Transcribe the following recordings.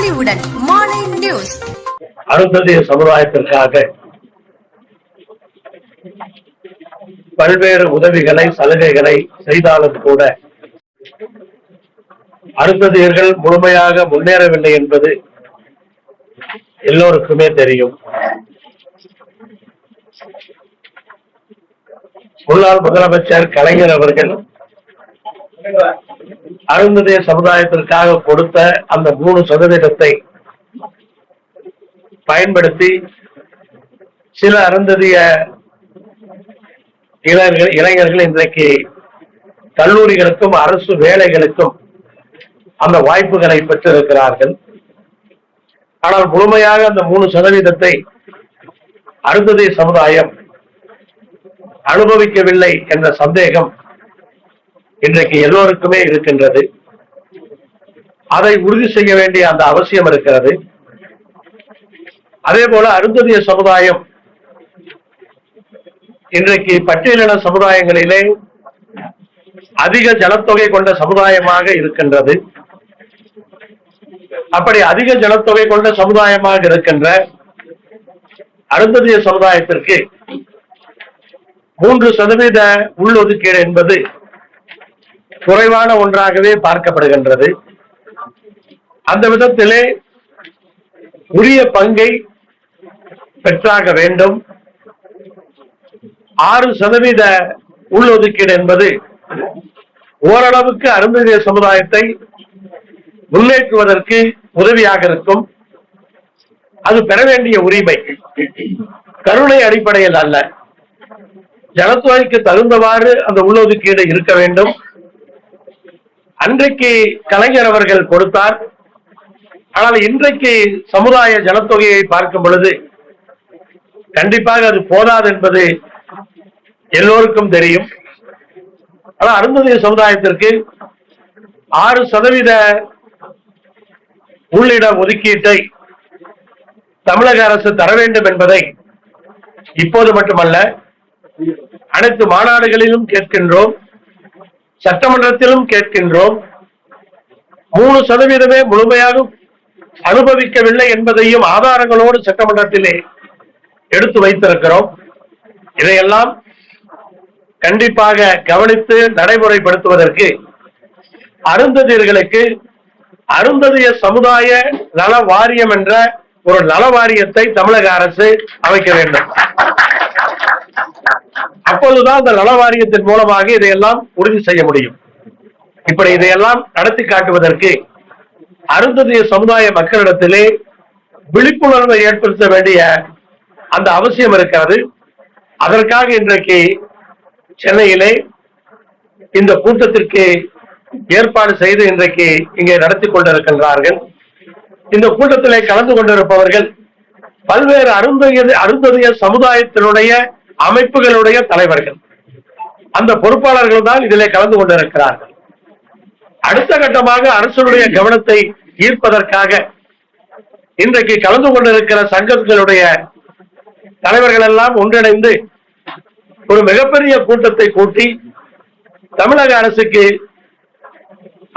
பொலிவுடன் மாலை நியூஸ். அருந்ததிய சமுதாயத்திற்காக பல்வேறு உதவிகளை சலுகைகளை செய்தாலும் கூட அருந்ததியர்கள் முழுமையாக முன்னேறவில்லை என்பது எல்லோருக்குமே தெரியும். முன்னாள் முதலமைச்சர் கலைஞர் அவர்கள் அருந்ததே சமுதாயத்திற்காக கொடுத்த அந்த மூணு சதவீதத்தை பயன்படுத்தி சில அருந்ததிய இளைஞர்கள் இளைஞர்கள் இன்றைக்கு கல்லூரிகளுக்கும் அரசு வேலைகளுக்கும் அந்த வாய்ப்புகளை பெற்றிருக்கிறார்கள். ஆனால் முழுமையாக அந்த மூணு சதவீதத்தை அருந்ததி சமுதாயம் அனுபவிக்கவில்லை என்ற சந்தேகம் இன்றைக்கு எல்லோருக்குமே இருக்கின்றது. அதை உறுதி செய்ய வேண்டிய அந்த அவசியம் இருக்கிறது. அதே போல அருந்ததிய சமுதாயம் இன்றைக்கு பட்டியலின சமுதாயங்களிலே அதிக ஜனத்தொகை கொண்ட சமுதாயமாக இருக்கின்றது. அப்படி அதிக ஜனத்தொகை கொண்ட சமுதாயமாக இருக்கின்ற அருந்ததிய சமுதாயத்திற்கு மூன்று சதவீத உள்ளொதுக்கீடு என்பது குறைவான ஒன்றாகவே பார்க்கப்படுகின்றது. அந்த விதத்திலே உரிய பங்கை பெற்றாக வேண்டும். ஆறு சதவீத உள்ளொதுக்கீடு என்பது ஓரளவுக்கு அருந்ததிய சமுதாயத்தை முன்னேற்றுவதற்கு உதவியாக இருக்கும். அது பெற வேண்டிய உரிமை. கருணை அடிப்படையில் அல்ல. ஜனத்தொகைக்கு தகுந்தவாறு அந்த உள்ளொதுக்கீடு இருக்க வேண்டும். அன்றைக்கு கலைஞர் அவர்கள் கொடுத்தார். ஆனால் இன்றைக்கு சமுதாய ஜனத்தொகையை பார்க்கும் பொழுது கண்டிப்பாக அது போதாது என்பது எல்லோருக்கும் தெரியும். ஆனால் அருந்ததிய சமுதாயத்திற்கு ஆறு சதவீத உள்ளிட ஒதுக்கீட்டை தமிழக அரசு தர வேண்டும் என்பதை இப்போது மட்டுமல்ல அனைத்து மாநாடுகளிலும் கேட்கின்றோம். சட்டமன்றத்திலும் கேட்கின்றோம். மூணு சதவீதமே முழுமையாக அனுபவிக்கவில்லை என்பதையும் ஆதாரங்களோடு சட்டமன்றத்திலே எடுத்து வைத்திருக்கிறோம். இதையெல்லாம் கண்டிப்பாக கவனித்து நடைமுறைப்படுத்துவதற்கு அருந்ததியர்களுக்கு அருந்ததிய சமுதாய நல வாரியம் என்ற ஒரு நல வாரியத்தை தமிழக அரசு அமைக்க வேண்டும். அப்பொழுதுதான் அந்த நல வாரியத்தின் மூலமாக இதையெல்லாம் உறுதி செய்ய முடியும். இப்படி இதையெல்லாம் நடத்தி காட்டுவதற்கு அருந்ததிய சமுதாய மக்களிடத்திலே விழிப்புணர்வை ஏற்படுத்த வேண்டிய அந்த அவசியம் இருக்காது. அதற்காக இன்றைக்கு சென்னையிலே இந்த கூட்டத்திற்கு ஏற்பாடு செய்து இன்றைக்கு இங்கே நடத்தி கொண்டிருக்கின்றார்கள். இந்த கூட்டத்திலே கலந்து கொண்டிருப்பவர்கள் பல்வேறு அருந்ததிய அருந்ததிய சமுதாயத்தினுடைய அமைப்புகளுடைய தலைவர்கள். அந்த பொறுப்பாளர்கள் தான் இதிலே கலந்து கொண்டிருக்கிறார்கள். அடுத்த கட்டமாக அரசுடைய கவனத்தை ஈர்ப்பதற்காக இன்றைக்கு கலந்து கொண்டிருக்கிற சங்கங்களுடைய தலைவர்கள் எல்லாம் ஒன்றிணைந்து ஒரு மிகப்பெரிய கூட்டத்தை கூட்டி தமிழக அரசுக்கு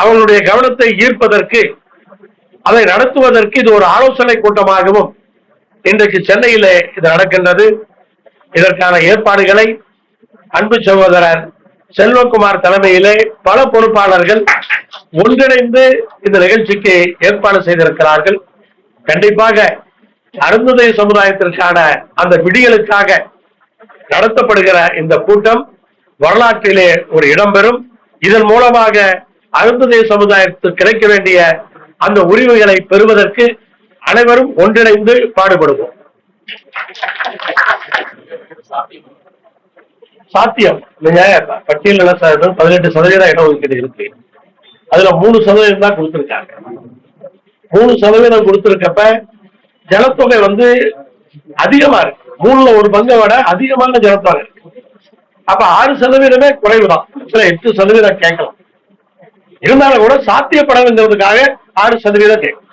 அவர்களுடைய கவனத்தை ஈர்ப்பதற்கு அதை நடத்துவதற்கு இது ஒரு ஆலோசனை கூட்டமாகவும் இன்றைக்கு சென்னையிலே இது நடக்கின்றது. இதற்கான ஏற்பாடுகளை அன்பு சகோதரர் செல்வகுமார் தலைமையிலே பல பொறுப்பாளர்கள் ஒன்றிணைந்து இந்த நிகழ்ச்சிக்கு ஏற்பாடு செய்திருக்கிறார்கள். கண்டிப்பாக அருந்துதை சமுதாயத்திற்கான அந்த விடிகளுக்காக நடத்தப்படுகிற இந்த கூட்டம் வரலாற்றிலே ஒரு இடம்பெறும். இதன் மூலமாக அருந்துதை சமுதாயத்துக்கு கிடைக்க வேண்டிய அந்த உரிமைகளை பெறுவதற்கு அனைவரும் ஒன்றிணைந்து பாடுபடுவோம். சாத்தியம். நீங்க பட்டியல் சார் பதினெட்டு சதவீதம் இடஒதுக்கீடு இருக்கு. அதுல மூணு சதவீதம் தான் கொடுத்திருக்காங்க. மூணு சதவீதம் கொடுத்திருக்கப்ப ஜனத்தொகை வந்து அதிகமா இருக்கு. மூணுல ஒரு பங்கை விட அதிகமான ஜனத்தொகை இருக்கு. அப்ப ஆறு சதவீதமே குறைவுதான். சில எட்டு சதவீதம் கேட்கலாம். இருந்தாலும் கூட சாத்தியப்படங்கிறதுக்காக ஆறு சதவீதம் கேட்கும்